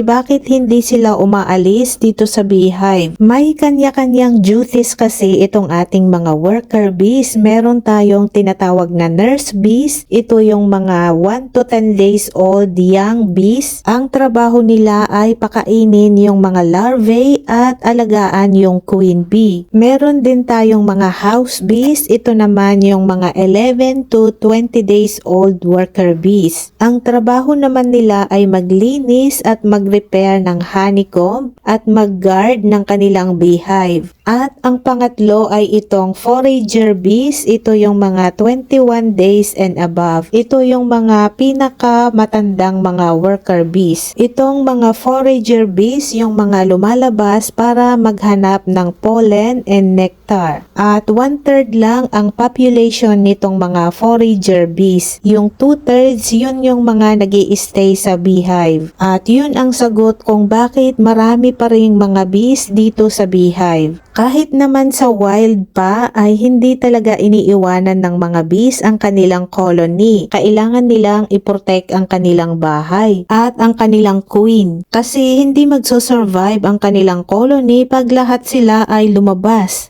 Bakit hindi sila umaalis dito sa beehive? May kanya-kanyang duties kasi itong ating mga worker bees. Meron tayong tinatawag na nurse bees. Ito yung mga 1 to 10 days old young bees. Ang trabaho nila ay pakainin yung mga larvae at alagaan yung queen bee. Meron din tayong mga house bees. Ito naman yung mga 11 to 20 days old worker bees. Ang trabaho naman nila ay maglinis at mag-repair ng honeycomb at mag-guard ng kanilang beehive. At ang pangatlo ay itong forager bees. Ito yung mga 21 days and above. Ito yung mga pinaka matandang mga worker bees. Itong mga forager bees yung mga lumalabas para maghanap ng pollen and nectar. At one-third lang ang population nitong mga forager bees. Yung two-thirds, yun yung mga nag stay sa beehive. At yun ang sagot kung bakit marami pa ring mga bees dito sa beehive. Kahit naman sa wild pa ay hindi talaga iniiwanan ng mga bees ang kanilang colony. Kailangan nilang iprotect ang kanilang bahay at ang kanilang queen. Kasi hindi magsosurvive ang kanilang colony pag lahat sila ay lumabas.